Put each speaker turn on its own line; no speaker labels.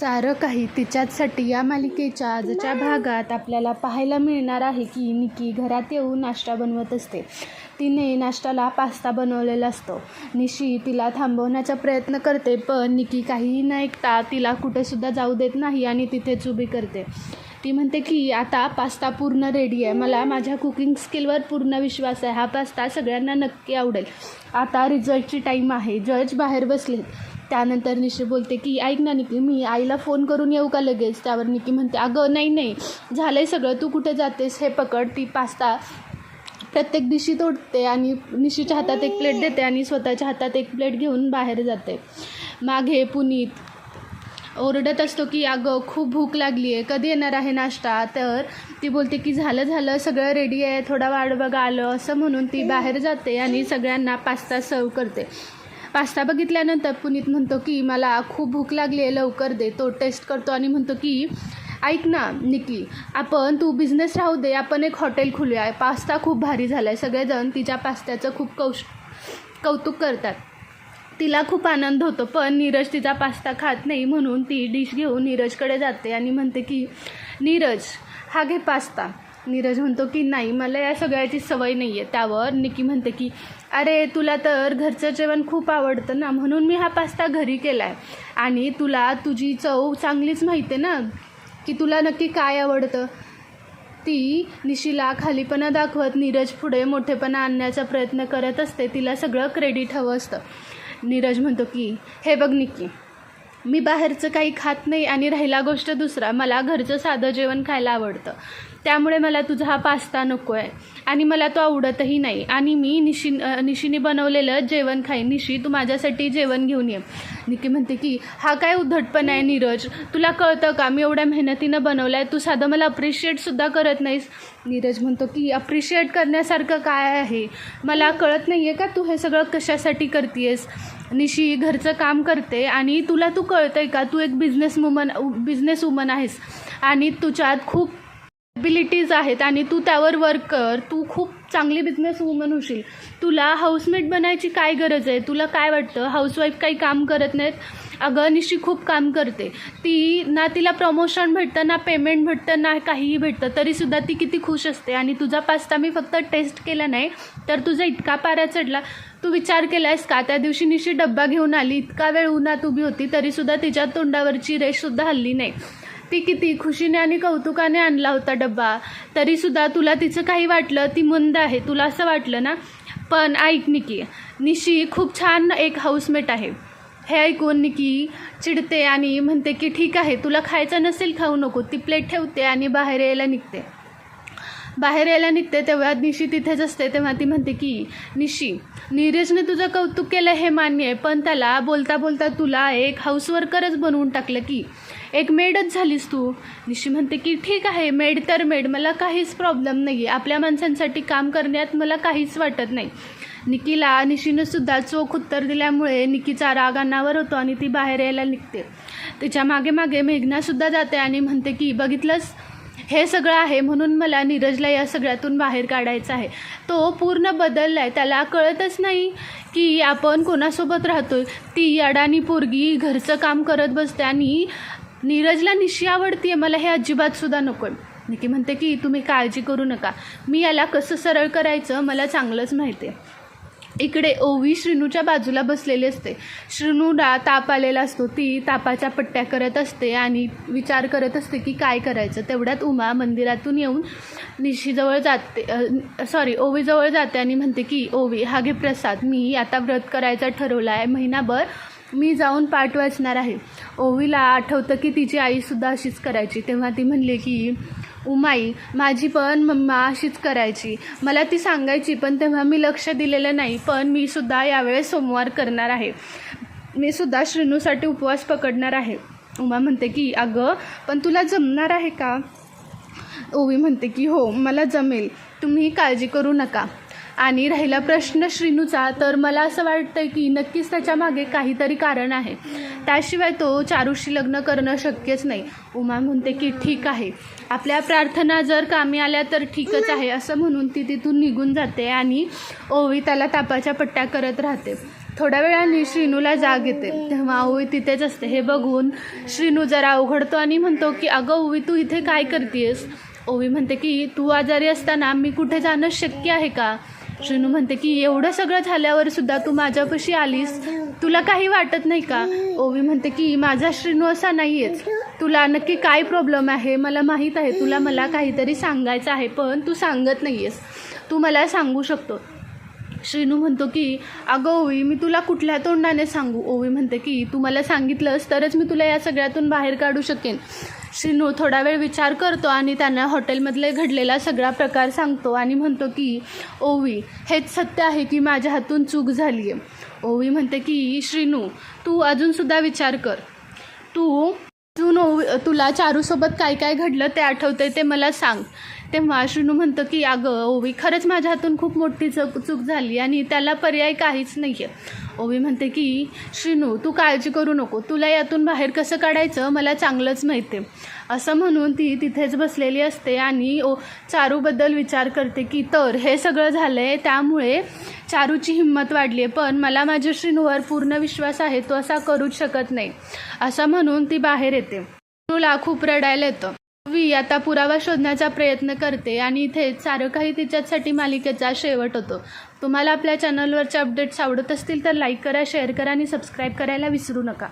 सारं काही तिच्याचसाठी या मालिकेच्या आजच्या भागात आपल्याला पाहायला मिळणार आहे की निकी घरात येऊन नाश्ता बनवत असते. तिने नाश्त्याला पास्ता बनवलेला असतो. निशी तिला थांबवण्याचा प्रयत्न करते पण निकी काहीही न ऐकता तिला कुठेसुद्धा जाऊ देत नाही आणि तिथेच उभी करते. ती म्हणते की आता पास्ता पूर्ण रेडी आहे. मला माझ्या कुकिंग स्किलवर पूर्ण विश्वास आहे. हा पास्ता सगळ्यांना नक्की आवडेल. आता रिझल्टची टाईम आहे. जज बाहेर बसलेत. त्यानंतर निशी बोलते की ऐक ना निकी मी आईला फोन करून येऊ का लगेच? त्यावर निकी म्हणते अगं नाही नाही. झालं आहे सगळं. तू कुठे जातेस? हे पकड. ती पास्ता प्रत्येक दिशी तोडते आणि निशीच्या हातात एक प्लेट देते आणि स्वतःच्या हातात एक प्लेट घेऊन बाहेर जाते. मागे पुनीत ओरडत असतो की अगं खूप भूक लागली आहे कधी येणार आहे नाश्ता? तर ती बोलते की झालं झालं. सगळं रेडी आहे. थोडा वाढ बघा आलं. असं म्हणून ती बाहेर जाते आणि सगळ्यांना पास्ता सर्व करते. पास्ता बघितल्यानंतर पुनीत म्हणतो की मला खूप भूक लागली आहे लवकर दे. तो टेस्ट करतो आणि म्हणतो की ऐक ना निकी आपण तू बिझनेस राहू दे. आपण एक हॉटेल खोलूया. पास्ता खूप भारी झाला आहे सगळेजण तिच्या पास्त्याचं खूप कौश कौतुक करतात. तिला खूप आनंद होतो पण नीरज तिचा पास्ता खात नाही म्हणून ती डिश घेऊन नीरजकडे जाते आणि म्हणते की नीरज हा घे पास्ता. नीरज म्हणतो की नाही मला या सगळ्याची सवय नाही आहे त्यावर निकी म्हणते की अरे तुला तर घरचं जेवण खूप आवडतं ना म्हणून मी हा पास्ता घरी केला आहे आणि तुला तुझी चव चांगलीच माहिती आहे ना की तुला नक्की काय आवडतं? ती निशीला खालीपणा दाखवत नीरज पुढे मोठेपणा आणण्याचा प्रयत्न करत असते. तिला सगळं क्रेडिट हवं असतं. नीरज म्हणतो की हे बघ निक्की मी बाहेरचं काही खात नाही आणि राहिला गोष्ट दुसरा. मला घरचं साधं जेवण खायला आवडतं. त्यामुळे मला तुझा हा पास्ता नको आहे आणि मला तो आवडतही नाही. आणि मी निशी निशीने बनवलेलं जेवण खाईन. निशी तू माझ्यासाठी जेवण घेऊन ये. निकी म्हणते की हा काय उद्धटपणा आहे नीरज? तुला कळतं का? मी एवढ्या मेहनतीनं बनवलं आहे तू साधं मला अप्रिशिएटसुद्धा करत नाहीस. नीरज म्हणतो की अप्रिशिएट करण्यासारखं काय आहे? मला कळत नाही आहे का तू हे सगळं कशासाठी करतेस निशी घरचं काम करते आणि तुला तू कळतं आहे का? तू एक बिझनेस वुमन बिझनेस वुमन आहेस. आणि तुझ्यात खूप ॲबिलिटीज आहेत आणि तू त्यावर वर्क कर तू खूप चांगली बिझनेस वुमन होशील. तुला हाऊसमेट बनायची काय गरज आहे? तुला काय वाटतं? हाऊसवाईफ काही काम करत नाहीत? अगं निशी खूप काम करते. ती ना तिला प्रमोशन भेटतं ना पेमेंट भेटतं ना काहीही भेटतं. तरीसुद्धा ती किती खुश असते. आणि तुझा पास्ता मी फक्त टेस्ट केला नाही तर तुझा इतका पारा चढला. तू विचार केला आहेस का? त्या दिवशी निशी डब्बा घेऊन आली. इतका वेळ उन्हात उभी होती तरीसुद्धा तिच्या तोंडावरची रेषसुद्धा हल्ली नाही. ती किती खुशीने आणि कौतुकाने आणला होता डब्बा. तरीसुद्धा तुला तिचं काही वाटलं ती मंद आहे. तुला असं वाटलं ना? पण ऐक निकी निशी खूप छान एक हाऊसमेट आहे. हे ऐकून निकी चिडते आणि म्हणते की ठीक आहे तुला खायचं नसेल खाऊ नको. ती प्लेट ठेवते आणि बाहेर यायला निघते. बाहेर यायला निघते तेव्हा निशी तिथेच असते तेव्हा ती म्हणते की निशी नीरजने तुझं कौतुक केलं हे मान्य आहे पण त्याला बोलता बोलता तुला एक हाऊसवर्करच बनवून टाकलं की एक मेडच झालीस तू. निशी म्हणते की ठीक आहे मेड तर मेड मला काहीच प्रॉब्लेम नाही आहे आपल्या माणसांसाठी काम करण्यात मला काहीच वाटत नाही. निकीला निशीनं सुद्धा चोख उत्तर दिल्यामुळे निकीचा राग अन्नावर होतो आणि ती बाहेर यायला निघते. तिच्यामागे मागे मेघनासुद्धा जाते आणि म्हणते की बघितलंस? हे सगळं आहे म्हणून मला नीरजला या सगळ्यातून बाहेर काढायचं आहे. तो पूर्ण बदलला आहे त्याला कळतच नाही की आपण कोणासोबत राहतोय. ती अडाणी पोरगी घरचं काम करत बसते आणि नीरजला निशी आवडते मला हे अजिबातसुद्धा नको आहे निकी म्हणते की तुम्ही काळजी करू नका. मी याला कसं सरळ करायचं मला चांगलंच माहिती आहे इकडे ओवी श्रीनूच्या बाजूला बसलेली असते. श्रीनूला ताप आलेला असतो. ती तापाच्या पट्ट्या करत असते आणि विचार करत असते की काय करायचं. तेवढ्यात उमा मंदिरातून येऊन निशीजवळ जाते सॉरी ओवीजवळ जाते आणि म्हणते की ओवी हा घे प्रसाद. मी आता व्रत करायचा ठरवला आहे महिनाभर मी जाऊन पाठ वाचणार आहे. ओवीला आठवतं की तिची आईसुद्धा अशीच करायची. तेव्हा ती म्हणली की उमाई माझी पण मम्मा अशीच करायची. मला ती सांगायची पण तेव्हा मी लक्ष दिलेलं नाही. पण मी सुद्धा यावेळेस सोमवार करणार आहे. मी सुद्धा श्रीनूसाठी उपवास पकडणार आहे. उमा म्हणते की अगं पण तुला जमणार आहे का? ओवी म्हणते की हो मला जमेल. तुम्ही काळजी करू नका. आणि राहिला प्रश्न श्रीनूचा तर मला असं वाटतं की नक्कीच त्याच्यामागे काहीतरी कारण आहे. त्याशिवाय तो चारूशी लग्न करणं शक्यच नाही. उमा म्हणते की ठीक आहे. आपल्या प्रार्थना जर कामी आल्या तर ठीकच आहे असं म्हणून ती तिथून निघून जाते आणि ओवी त्याला तापाच्या पट्ट्या करत राहते. थोड्या वेळाने श्रीनूला जाग येते. तेव्हा ओवी तिथेच असते. हे बघून श्रीनू जरा अवघडतो आणि म्हणतो की अगं ओवी तू इथे काय करतेस? ओवी म्हणते की तू आजारी असताना मी कुठे जाणं शक्य आहे का? श्रीनू म्हणते की एवढं सगळं झाल्यावर सुद्धा तू माझ्यापाशी आलीस. तुला काही वाटत नाही का? ओवी म्हणते की माझा श्रीनू असा नाही आहेच तुला नक्की काय प्रॉब्लेम आहे? मला माहीत आहे. तुला मला काहीतरी सांगायचं आहे पण तू सांगत नाही आहेस तू मला सांगू शकतो. श्रीनू म्हणतो की अगं ओवी मी तुला कुठल्या तोंडाने सांगू? ओवी म्हणते की तू मला सांगितलंस तरच मी तुला या सगळ्यातून बाहेर काढू शकेन. श्रीनू थोडा वेळ विचार करतो आणि त्यांना हॉटेलमधले घडलेला सगळा प्रकार सांगतो आणि म्हणतो की ओवी हेच सत्य आहे की माझ्या हातून चूक झाली आहे ओवी म्हणते की श्रीनू तू अजूनसुद्धा विचार कर. तू अजून ओवी तुला चारूसोबत काय काय घडलं ते आठवते ते मला सांग. तेव्हा श्रीनू म्हणतं की अगं ओवी खरंच माझ्या हातून खूप मोठी चक चूक झाली आणि त्याला पर्याय काहीच नाही आहे ओवी म्हणते की श्रीनू तू काळजी करू नको. तुला यातून बाहेर कसं काढायचं मला चांगलंच माहिती असं म्हणून ती तिथेच बसलेली असते आणि ओ चारूबद्दल विचार करते की तर हे सगळं झालं आहे त्यामुळे चारूची हिंमत वाढली आहे पण मला माझ्या श्रीनूवर पूर्ण विश्वास आहे तो असा करूच शकत नाही. असं म्हणून ती बाहेर येते. श्रीनूला खूप रडायला येतं. वी आता पुरावा शोधण्याचा प्रयत्न करते आणि इथे सारं काही तिच्यासाठी मालिकेचा शेवट होतो. तुम्हाला आपल्या चॅनलवरचे अपडेट्स आवडत असतील तर लाईक करा शेअर करा आणि सबस्क्राईब करायला विसरू नका.